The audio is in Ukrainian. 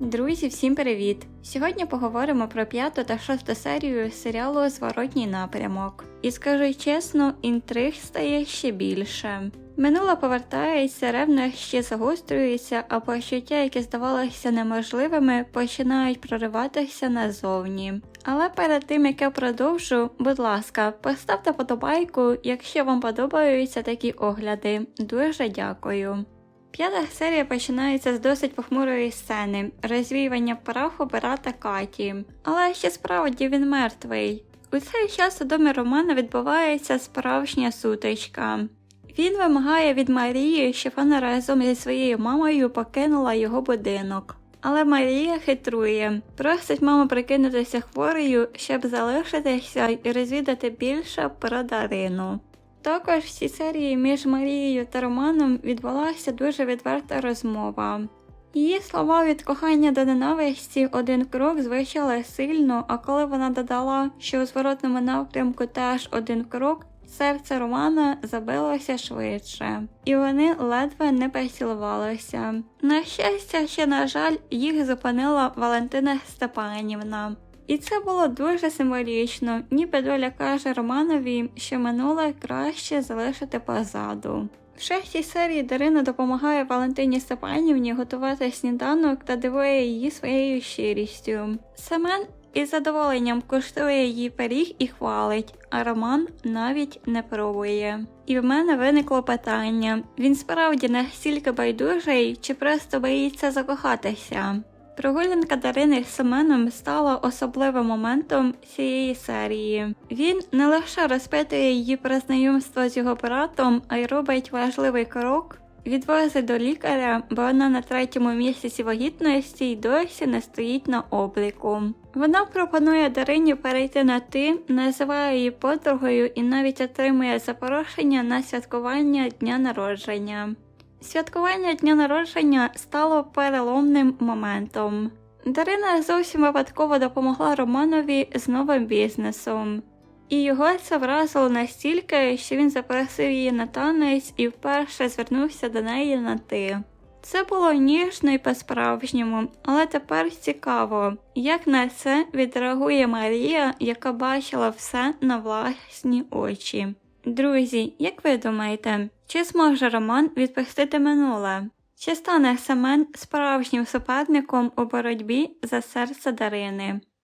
Друзі, всім привіт! Сьогодні поговоримо про п'яту та шосту серію серіалу Зворотній напрямок. І скажу чесно, інтриг стає ще більше. Минуле повертається, ревнощі ще загострюється, а почуття, які здавалися неможливими, починають прориватися назовні. Але перед тим як я продовжу, будь ласка, поставте подобайку, якщо вам подобаються такі огляди. Дуже дякую. П'ята серія починається з досить похмурої сцени розвіювання праху брата Каті. Але ще справді він мертвий. У цей час у домі Романа відбувається справжня сутичка. Він вимагає від Марії, щоб вона разом зі своєю мамою покинула його будинок. Але Марія хитрує, просить маму прикинутися хворою, щоб залишитися і розвідати більше про Дарину. Також в цій серії між Марією та Романом відбулася дуже відверта розмова. Її слова від кохання до ненависті один крок звучали сильно, а коли вона додала, що у зворотному напрямку теж один крок, серце Романа забилося швидше, і вони ледве не поцілувалися. На щастя, ще, на жаль, їх зупинила Валентина Степанівна. І це було дуже символічно, ніби доля каже Романові, що минуле краще залишити позаду. В шестій серії Дарина допомагає Валентині Степанівні готувати сніданок та дивує її своєю щирістю. Семен із задоволенням коштує її пиріг і хвалить, а Роман навіть не пробує. І в мене виникло питання: він справді настільки байдужий чи просто боїться закохатися? Прогулянка Дарини з Семеном стала особливим моментом цієї серії. Він не лише розпитує її про знайомство з його братом, а й робить важливий крок. Відвозить до лікаря, бо вона на третьому місяці вагітності й досі не стоїть на обліку. Вона пропонує Дарині перейти на ти, називає її подругою і навіть отримує запрошення на святкування дня народження. Святкування дня народження стало переломним моментом. Дарина зовсім випадково допомогла Романові з новим бізнесом, і його це вразило настільки, що він запросив її на танець і вперше звернувся до неї на ти. Це було ніжно і по-справжньому, але тепер цікаво, як на це відреагує Марія, яка бачила все на власні очі. Друзі, як ви думаєте, чи зможе Роман відпустити минуле? Чи стане Семен справжнім суперником у боротьбі за серце Дарини?